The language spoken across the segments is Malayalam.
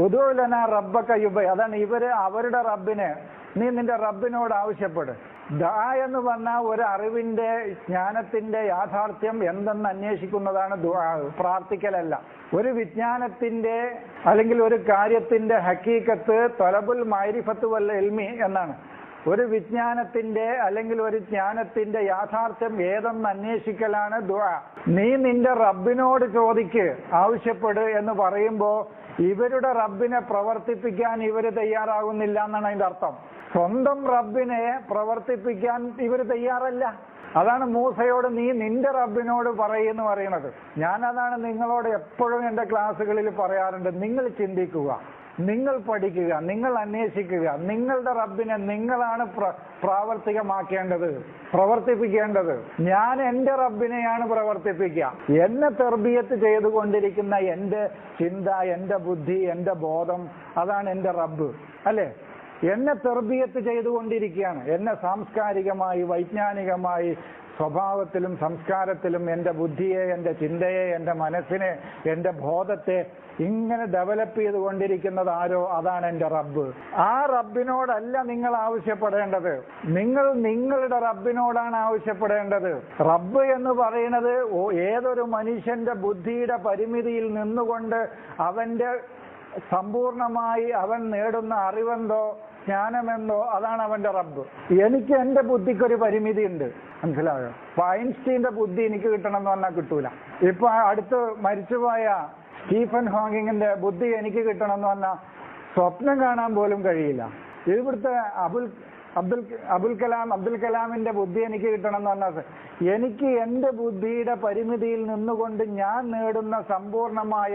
ഉദൂലന റബ്ബക്ക യുബ. അതാണ് ഇവർ അവരുടെ റബ്ബിനെ. നീ നിന്റെ റബ്ബിനോട് ആവശ്യപ്പെട്. ദാ എന്ന് പറഞ്ഞ ഒരു അറിവിന്റെ ജ്ഞാനത്തിന്റെ യാഥാർത്ഥ്യം എന്തെന്ന് അന്വേഷിക്കുന്നതാണ് പ്രാർത്ഥിക്കലല്ല. ഒരു വിജ്ഞാനത്തിന്റെ അല്ലെങ്കിൽ ഒരു കാര്യത്തിന്റെ ഹക്കീക്കത്ത് തൊലബുൽ മൈരിഫത്ത് വല്ല എൽമി എന്നാണ്. ഒരു വിജ്ഞാനത്തിന്റെ അല്ലെങ്കിൽ ഒരു ജ്ഞാനത്തിന്റെ യാഥാർത്ഥ്യം ഏതെന്ന് അന്വേഷിക്കലാണ് ദുആ. നീ നിന്റെ റബ്ബിനോട് ചോദിക്ക് ആവശ്യപ്പെട് എന്ന് പറയുമ്പോ ഇവരുടെ റബ്ബിനെ പ്രവർത്തിപ്പിക്കാൻ ഇവർ തയ്യാറാകുന്നില്ല എന്നാണ് അതിന്റെ അർത്ഥം. സ്വന്തം റബ്ബിനെ പ്രവർത്തിപ്പിക്കാൻ ഇവർ തയ്യാറല്ല. അതാണ് മൂസയോട് നീ നിന്റെ റബ്ബിനോട് പറയുന്നു പറയുന്നത്. ഞാൻ അതാണ് നിങ്ങളോട് എപ്പോഴും എന്റെ ക്ലാസ്സുകളിൽ പറയാറുണ്ട്. നിങ്ങൾ ചിന്തിക്കുക നിങ്ങൾ പഠിക്കുക നിങ്ങൾ അന്വേഷിക്കുക. നിങ്ങളുടെ റബ്ബിനെ നിങ്ങളാണ് പ്ര- പ്രാവർത്തികമാക്കേണ്ടത് പ്രവർത്തിപ്പിക്കേണ്ടത്. ഞാൻ എന്റെ റബ്ബിനെയാണ് പ്രവർത്തിപ്പിക്കുക. എന്നെ തെർബിയത്ത് ചെയ്തുകൊണ്ടിരിക്കുന്ന എന്റെ ചിന്ത എന്റെ ബുദ്ധി എന്റെ ബോധം അതാണ് എന്റെ റബ്ബ്. അല്ലേ? എന്നെ തെർബിയത്ത് ചെയ്തുകൊണ്ടിരിക്കുകയാണ്. എന്നെ സാംസ്കാരികമായി വൈജ്ഞാനികമായി സ്വഭാവത്തിലും സംസ്കാരത്തിലും എന്റെ ബുദ്ധിയെ എന്റെ ചിന്തയെ എന്റെ മനസ്സിനെ എന്റെ ബോധത്തെ ഇങ്ങനെ ഡെവലപ്പ് ചെയ്തുകൊണ്ടിരിക്കുന്നത് ആരോ? അതാണ് എന്റെ റബ്ബ്. ആ റബ്ബിനോടല്ല നിങ്ങൾ ആവശ്യപ്പെടേണ്ടത്. നിങ്ങൾ നിങ്ങളുടെ റബ്ബിനോടാണ് ആവശ്യപ്പെടേണ്ടത്. റബ്ബ് എന്ന് പറയുന്നത് ഏതൊരു മനുഷ്യന്റെ ബുദ്ധിയുടെ പരിമിതിയിൽ നിന്നുകൊണ്ട് അവന്റെ സമ്പൂർണമായി അവൻ നേടുന്ന അറിവെന്തോ ജ്ഞാനമെന്തോ അതാണ് അവന്റെ റബ്ബ്. എനിക്ക് എന്റെ ബുദ്ധിക്കൊരു പരിമിതി ഉണ്ട് മനസ്സിലായോ? അപ്പൊ ഐൻസ്റ്റീന്റെ ബുദ്ധി എനിക്ക് കിട്ടണം എന്ന് പറഞ്ഞാൽ കിട്ടൂല. ഇപ്പൊ അടുത്ത് മരിച്ചുപോയ സ്റ്റീഫൻ ഹോക്കിങ്ങിന്റെ ബുദ്ധി എനിക്ക് കിട്ടണം എന്ന് പറഞ്ഞാൽ സ്വപ്നം കാണാൻ പോലും കഴിയില്ല. ഇവിടുത്തെ അബുൽ അബ്ദുൽ അബുൽ കലാം അബ്ദുൽ കലാമിന്റെ ബുദ്ധി എനിക്ക് കിട്ടണം എന്ന് പറഞ്ഞാൽ എനിക്ക് എന്റെ ബുദ്ധിയുടെ പരിമിതിയിൽ നിന്നുകൊണ്ട് ഞാൻ നേടുന്ന സമ്പൂർണമായ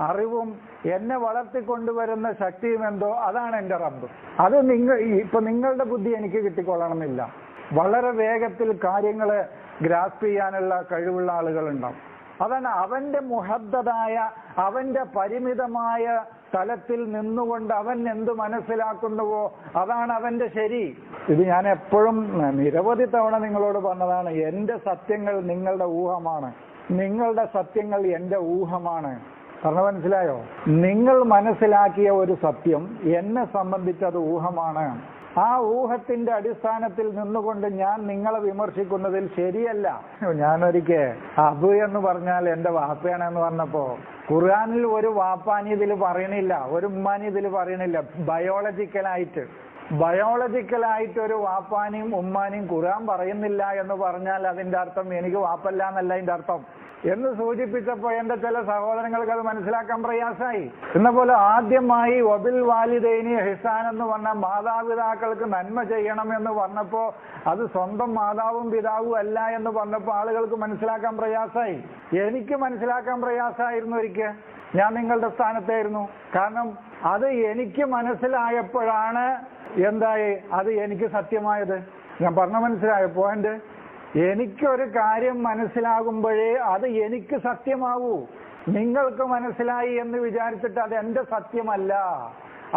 അറിവും എന്നെ വളർത്തിക്കൊണ്ടുവരുന്ന ശക്തിയും എന്തോ അതാണ് എന്റെ റബ്ബ്. അത് നിങ്ങൾ ഇപ്പൊ നിങ്ങളുടെ ബുദ്ധി എനിക്ക് കിട്ടിക്കൊള്ളണമെന്നില്ല. വളരെ വേഗത്തിൽ കാര്യങ്ങളെ ഗ്രാസ്പ് ചെയ്യാനുള്ള കഴിവുള്ള ആളുകൾ ഉണ്ടാവും അതാണ് അവന്റെ മുഹദ്ദതായ അവന്റെ പരിമിതമായ തലത്തിൽ നിന്നുകൊണ്ട് അവൻ എന്ത് മനസ്സിലാക്കുന്നുവോ അതാണ് അവന്റെ ശരി. ഇത് ഞാൻ എപ്പോഴും നിരവധി തവണ നിങ്ങളോട് പറഞ്ഞതാണ് എന്റെ സത്യങ്ങൾ നിങ്ങളുടെ ഊഹമാണ്. നിങ്ങളുടെ സത്യങ്ങൾ എന്റെ ഊഹമാണ്. പറഞ്ഞ മനസ്സിലായോ? നിങ്ങൾ മനസ്സിലാക്കിയ ഒരു സത്യം എന്നെ സംബന്ധിച്ച് അത് ഊഹമാണ്. ആ ഊഹത്തിന്റെ അടിസ്ഥാനത്തിൽ നിന്നുകൊണ്ട് ഞാൻ നിങ്ങളെ വിമർശിക്കുന്നതിൽ ശരിയല്ല. ഞാനൊരിക്കെ അബു എന്ന് പറഞ്ഞാൽ എന്റെ വാപ്പയാണ് എന്ന് പറഞ്ഞപ്പോ ഖുർആാനിൽ ഒരു വാപ്പാനി ഇതിൽ പറയണില്ല ഒരു ഉമ്മാനി ഇതിൽ പറയണില്ല. ബയോളജിക്കലായിട്ട് ബയോളജിക്കലായിട്ട് ഒരു വാപ്പാനിയും ഉമ്മാനിയും ഖുർആൻ പറയുന്നില്ല എന്ന് പറഞ്ഞാൽ അതിന്റെ അർത്ഥം എനിക്ക് വാപ്പല്ല എന്നല്ല അതിന്റെ അർത്ഥം. എന്ന് സൂചിപ്പിച്ചപ്പോ എന്റെ ചില സഹോദരങ്ങൾക്ക് അത് മനസ്സിലാക്കാൻ പ്രയാസമായി. എന്ന പോലെ ആദ്യമായി ഒബിൽ വാലിദൈനി ഹിസാൻ എന്ന് പറഞ്ഞ മാതാപിതാക്കൾക്ക് നന്മ ചെയ്യണം എന്ന് പറഞ്ഞപ്പോ അത് സ്വന്തം മാതാവും പിതാവും അല്ല എന്ന് പറഞ്ഞപ്പോ ആളുകൾക്ക് മനസ്സിലാക്കാൻ പ്രയാസമായി. എനിക്ക് മനസ്സിലാക്കാൻ പ്രയാസമായിരുന്നു ഒരിക്കൽ. ഞാൻ നിങ്ങളുടെ സ്ഥാനത്തായിരുന്നു. കാരണം അത് എനിക്ക് മനസ്സിലായപ്പോഴാണ് എന്തായി? അത് എനിക്ക് സത്യമായത്. ഞാൻ പറഞ്ഞ മനസ്സിലായ? പോയിന്റ്. എനിക്കൊരു കാര്യം മനസ്സിലാകുമ്പോഴേ അത് എനിക്ക് സത്യമാവൂ. നിങ്ങൾക്ക് മനസ്സിലായി എന്ന് വിചാരിച്ചിട്ട് അത് എന്റെ സത്യമല്ല.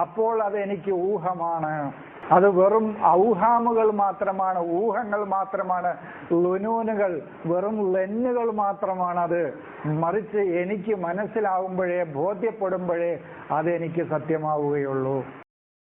അപ്പോൾ അത് എനിക്ക് ഊഹമാണ്. അത് വെറും ഔഹാമുകൾ മാത്രമാണ് ഊഹങ്ങൾ മാത്രമാണ് ലുനൂനുകൾ വെറും ലെന്നുകൾ മാത്രമാണ് അത് മറിച്ച് എനിക്ക് മനസ്സിലാവുമ്പോഴേ ബോധ്യപ്പെടുമ്പോഴേ അതെനിക്ക് സത്യമാവുകയുള്ളൂ.